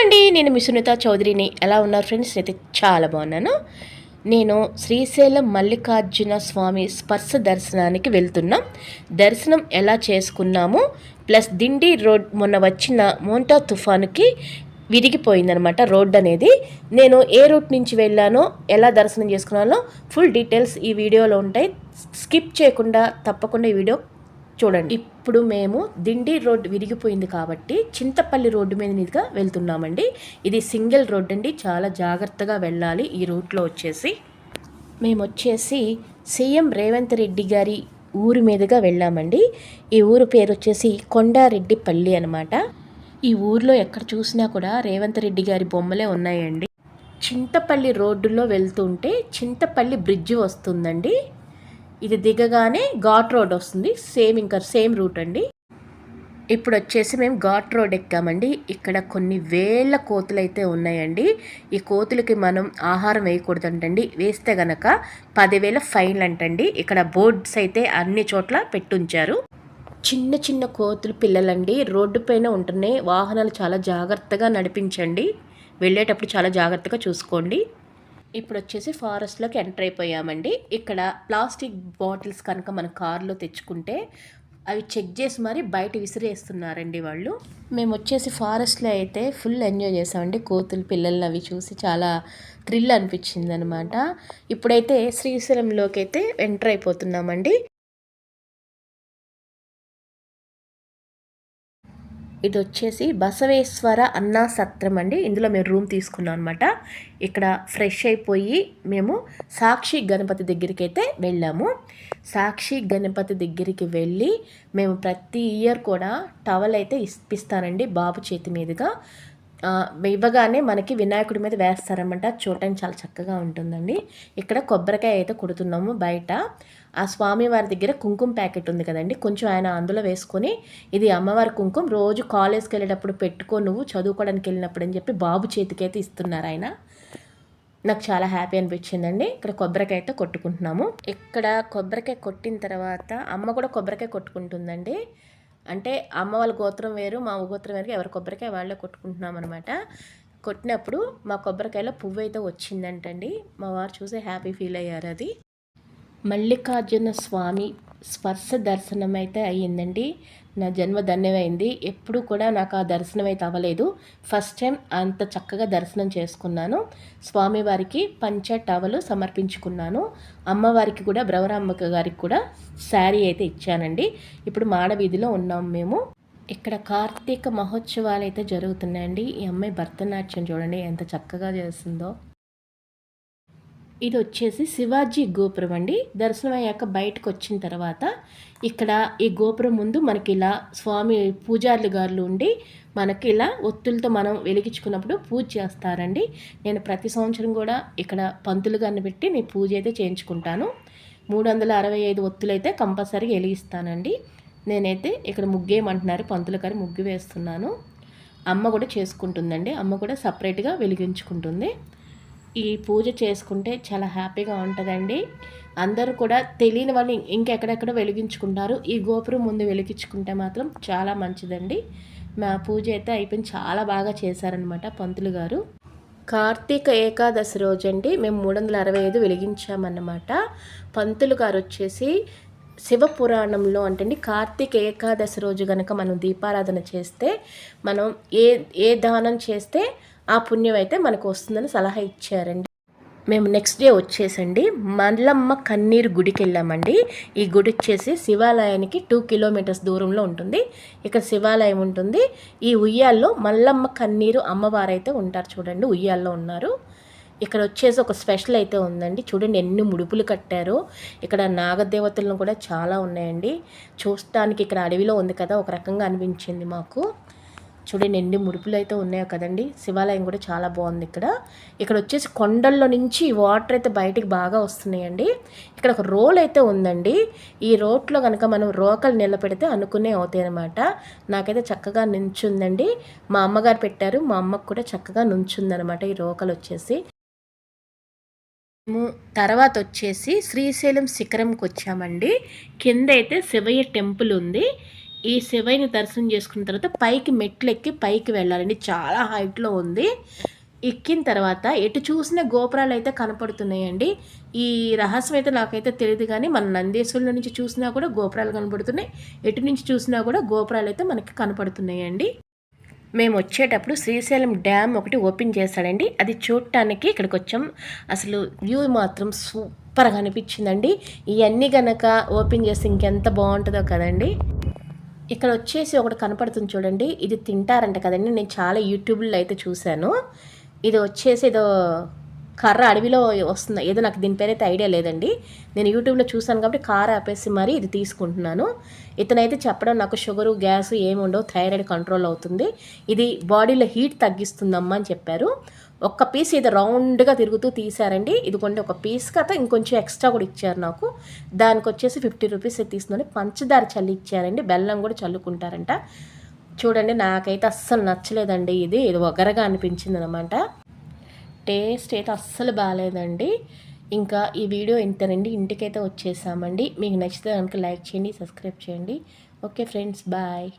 అండి నేను మిసునిత చౌదరిని. ఎలా ఉన్నారు ఫ్రెండ్స్? అయితే చాలా బాగున్నాను. నేను శ్రీశైలం మల్లికార్జున స్వామి స్పర్శ దర్శనానికి వెళ్తున్నాం. దర్శనం ఎలా చేసుకున్నాము? ప్లస్ దిండి రోడ్ మొన్న వచ్చిన మోంటా తుఫానుకి విరిగిపోయిందనమాట రోడ్ అనేది. నేను ఏ రూట్ నుంచి వెళ్ళానో ఎలా దర్శనం చేసుకున్నానో ఫుల్ డీటెయిల్స్ ఈ వీడియోలో ఉంటాయి. స్కిప్ చేయకుండా తప్పకుండా ఈ వీడియో చూడండి. ఇప్పుడు మేము దిండి రోడ్ విరిగిపోయింది కాబట్టి చింతపల్లి రోడ్డు మీద మీదుగా వెళ్తున్నామండి. ఇది సింగిల్ రోడ్ అండి. చాలా జాగ్రత్తగా వెళ్ళాలి ఈ రూట్లో వచ్చేసి. మేము వచ్చేసి సీఎం రేవంత్ రెడ్డి గారి ఊరు మీదుగా వెళ్ళామండి. ఈ ఊరు పేరు వచ్చేసి కొండారెడ్డిపల్లి అనమాట ఈ ఊర్లో ఎక్కడ చూసినా కూడా రేవంత్ రెడ్డి గారి బొమ్మలే ఉన్నాయండి. చింతపల్లి రోడ్డులో వెళ్తుంటే చింతపల్లి బ్రిడ్జ్ వస్తుందండి. ఇది దిగగానే ఘాట్ రోడ్ వస్తుంది. సేమ్ ఇంకా సేమ్ రూట్ అండి. ఇప్పుడు వచ్చేసి మేము ఘాట్ రోడ్ ఎక్కామండి. ఇక్కడ కొన్ని వేల కోతులు అయితే ఉన్నాయండి. ఈ కోతులకి మనం ఆహారం వేయకూడదంటండి. వేస్తే గనక పదివేల ఫైన్లు అంటండి. ఇక్కడ బోర్డ్స్ అయితే అన్ని చోట్ల పెట్టుంచారు. చిన్న చిన్న కోతులు పిల్లలండి. రోడ్డు పైన ఉంటున్నాయి. వాహనాలు చాలా జాగ్రత్తగా నడిపించండి. వెళ్ళేటప్పుడు చాలా జాగ్రత్తగా చూసుకోండి. ఇప్పుడు వచ్చేసి ఫారెస్ట్లోకి ఎంటర్ అయిపోయామండి. ఇక్కడ ప్లాస్టిక్ బాటిల్స్ కనుక మన కారులో తెచ్చుకుంటే అవి చెక్ చేసి మరి బయట విసిరేస్తున్నారండి వాళ్ళు. మేము వచ్చేసి ఫారెస్ట్లో అయితే ఫుల్ ఎంజాయ్ చేసామండి. కోతులు పిల్లల్ని అవి చూసి చాలా థ్రిల్ అనిపించింది అనమాట ఇప్పుడైతే శ్రీశైలంలోకి అయితే ఎంటర్ అయిపోతున్నామండి. ఇది వచ్చేసి బసవేశ్వర అన్నా సత్రం అండి. ఇందులో మేము రూమ్ తీసుకున్నాం అనమాట ఇక్కడ ఫ్రెష్ అయిపోయి మేము సాక్షి గణపతి దగ్గరికి అయితే వెళ్ళాము. సాక్షి గణపతి దగ్గరికి వెళ్ళి మేము ప్రతి ఇయర్ కూడా టవల్ అయితే ఇప్పిస్తానండి బాబు చేతి మీదుగా. ఇవ్వగానే మనకి వినాయకుడి మీద వేస్తారనమాట చూడటానికి చాలా చక్కగా ఉంటుందండి. ఇక్కడ కొబ్బరికాయ అయితే కొడుతున్నాము బయట. ఆ స్వామివారి దగ్గర కుంకుమ ప్యాకెట్ ఉంది కదండి. కొంచెం ఆయన అందులో వేసుకొని ఇది అమ్మవారి కుంకుమ. రోజు కాలేజ్కి వెళ్ళేటప్పుడు పెట్టుకో నువ్వు చదువుకోవడానికి వెళ్ళినప్పుడు అని చెప్పి బాబు చేతికైతే ఇస్తున్నారు ఆయన. నాకు చాలా హ్యాపీ అనిపించిందండి. ఇక్కడ కొబ్బరికాయ అయితే కొట్టుకుంటున్నాము. ఇక్కడ కొబ్బరికాయ కొట్టిన తర్వాత అమ్మ కూడా కొబ్బరికాయ కొట్టుకుంటుందండి. అంటే అమ్మ వాళ్ళ గోత్రం వేరు మా గోత్రం వేరు ఎవరి కొబ్బరికాయ వాళ్ళే కొట్టుకుంటున్నాం అనమాట కొట్టినప్పుడు మా కొబ్బరికాయలో పువ్వు అయితే వచ్చిందంటండి. మా వారు చూసి హ్యాపీ ఫీల్ అయ్యారు అది. మల్లికార్జున స్వామి స్పర్శ దర్శనం అయితే అయ్యిందండి. నా జన్మ ధన్యమైంది. ఎప్పుడు కూడా నాకు ఆ దర్శనం అయితే అవ్వలేదు. ఫస్ట్ టైం అంత చక్కగా దర్శనం చేసుకున్నాను. స్వామివారికి పంచ టవలు సమర్పించుకున్నాను. అమ్మవారికి కూడా బ్రవరామ్మ గారికి కూడా శారీ అయితే ఇచ్చానండి. ఇప్పుడు మాడవీధిలో ఉన్నాం మేము. ఇక్కడ కార్తీక మహోత్సవాలు అయితే జరుగుతున్నాయండి. ఈ అమ్మాయి భరతనాట్యం చూడండి ఎంత చక్కగా చేస్తుందో. ఇది వచ్చేసి శివాజీ గోపురం అండి. దర్శనం అయ్యాక బయటకు వచ్చిన తర్వాత ఇక్కడ ఈ గోపురం ముందు మనకి ఇలా స్వామి పూజారులు గారులు ఉండి మనకి ఇలా ఒత్తులతో మనం వెలిగించుకున్నప్పుడు పూజ చేస్తారండి. నేను ప్రతి సంవత్సరం కూడా ఇక్కడ పంతులు గారిని పెట్టి నేను పూజ అయితే చేయించుకుంటాను. మూడు వందల అరవై ఐదు ఒత్తులు అయితే కంపల్సరీగా వెలిగిస్తానండి. నేనైతే ఇక్కడ ముగ్గేయమంటున్నారు. పంతులు గారు ముగ్గు వేస్తున్నాను. అమ్మ కూడా చేసుకుంటుందండి. అమ్మ కూడా సపరేట్గా వెలిగించుకుంటుంది. ఈ పూజ చేసుకుంటే చాలా హ్యాపీగా ఉంటుందండి. అందరూ కూడా తెలియని వాళ్ళు ఇంకెక్కడెక్కడ వెలిగించుకుంటారు. ఈ గోపురం ముందు వెలిగించుకుంటే మాత్రం చాలా మంచిదండి. మా పూజ అయితే అయిపోయింది. చాలా బాగా చేశారనమాట పంతులు గారు. కార్తీక ఏకాదశి రోజు అండి మేము మూడు వందల అరవై ఐదు వెలిగించామన్నమాట. పంతులు గారు వచ్చేసి శివపురాణంలో అంటే కార్తీక ఏకాదశి రోజు కనుక మనం దీపారాధన చేస్తే మనం ఏ ఏ దానం చేస్తే ఆ పుణ్యం అయితే మనకు వస్తుందని సలహా ఇచ్చారండి. మేము నెక్స్ట్ డే వచ్చేసండి. మల్లమ్మ కన్నీరు గుడికి వెళ్ళామండి ఈ గుడి వచ్చేసి శివాలయానికి టూ కిలోమీటర్స్ దూరంలో ఉంటుంది. ఇక్కడ శివాలయం ఉంటుంది. ఈ ఉయ్యాల్లో మల్లమ్మ కన్నీరు అమ్మవారు అయితే ఉంటారు చూడండి ఉయ్యాల్లో ఉన్నారు. ఇక్కడ వచ్చేసి ఒక స్పెషల్ అయితే ఉందండి. చూడండి ఎన్ని ముడుపులు కట్టారో. ఇక్కడ నాగదేవతలను కూడా చాలా ఉన్నాయండి. చూడటానికి ఇక్కడ అడవిలో ఉంది కదా ఒక రకంగా అనిపించింది మాకు. చూడండి ఎన్ని మురుపులు అయితే ఉన్నాయో కదండి. శివాలయం కూడా చాలా బాగుంది ఇక్కడ. ఇక్కడ వచ్చేసి కొండల్లో నుంచి వాటర్ అయితే బయటికి బాగా వస్తున్నాయండి. ఇక్కడ ఒక రోల్ అయితే ఉందండి. ఈ రోడ్లో కనుక మనం రోకలు నిలబెడితే అనుకునే అవుతాయి అనమాట నాకైతే చక్కగా నుంచుందండి. మా అమ్మగారు పెట్టారు. మా అమ్మకు కూడా చక్కగా నుంచుందనమాట ఈ రోకలు వచ్చేసి. తర్వాత వచ్చేసి శ్రీశైలం శిఖరంకి వచ్చామండి. కింద అయితే శివయ్య టెంపుల్ ఉంది. ఈ శివయ్యని దర్శనం చేసుకున్న తర్వాత పైకి మెట్లు ఎక్కి పైకి వెళ్ళాలండి. చాలా హైట్లో ఉంది. ఎక్కిన తర్వాత ఎటు చూసిన గోపురాలు అయితే కనపడుతున్నాయండి. ఈ రహస్యం అయితే నాకైతే తెలియదు కానీ మన నందేశ్వరుల నుంచి చూసినా కూడా గోపురాలు కనపడుతున్నాయి. ఎటు నుంచి చూసినా కూడా గోపురాలు అయితే మనకి కనపడుతున్నాయండి. మేము వచ్చేటప్పుడు శ్రీశైలం డ్యామ్ ఒకటి ఓపెన్ చేశాడండి. అది చూడటానికి ఇక్కడికి వచ్చాం. అసలు వ్యూ మాత్రం సూపర్గా అనిపించిందండి. ఇవన్నీ గనక ఓపెన్ చేస్తే ఇంకెంత బాగుంటుందో కదండి. ఇక్కడ వచ్చేసి ఒకటి కనపడుతుంది చూడండి. ఇది తింటారంట కదండి. నేను చాలా యూట్యూబ్లో అయితే చూశాను. ఇది వచ్చేసి ఏదో కర్ర అడవిలో వస్తుంది ఏదో నాకు దీని పేరైతే ఐడియా లేదండి. నేను యూట్యూబ్లో చూశాను కాబట్టి కార్ ఆపేసి మరీ ఇది తీసుకుంటున్నాను. ఇతనైతే చెప్పడం నాకు షుగరు గ్యాస్ ఏమి ఉండవు థైరాయిడ్ కంట్రోల్ అవుతుంది. ఇది బాడీలో హీట్ తగ్గిస్తుందమ్మా అని చెప్పారు. ఒక్క పీస్ ఇది రౌండ్గా తిరుగుతూ తీసారండి. ఇదిగోండి ఒక పీస్ కథ. ఇంకొంచెం ఎక్స్ట్రా కూడా ఇచ్చారు నాకు. దానికి వచ్చేసి ఫిఫ్టీ రూపీస్ తీసుకుని పంచదార చల్లి ఇచ్చారండి. బెల్లం కూడా చల్లుకుంటారంట. చూడండి నాకైతే అస్సలు నచ్చలేదండి ఇది. ఇది ఒగరగా అనిపించింది అనమాట టేస్ట్ అయితే అస్సలు బాగాలేదండి ఇంకా ఈ వీడియో ఇంతనండి. ఇంటికైతే వచ్చేసామండి. మీకు నచ్చితే కనుక లైక్ చేయండి సబ్స్క్రైబ్ చేయండి. Okay friends bye.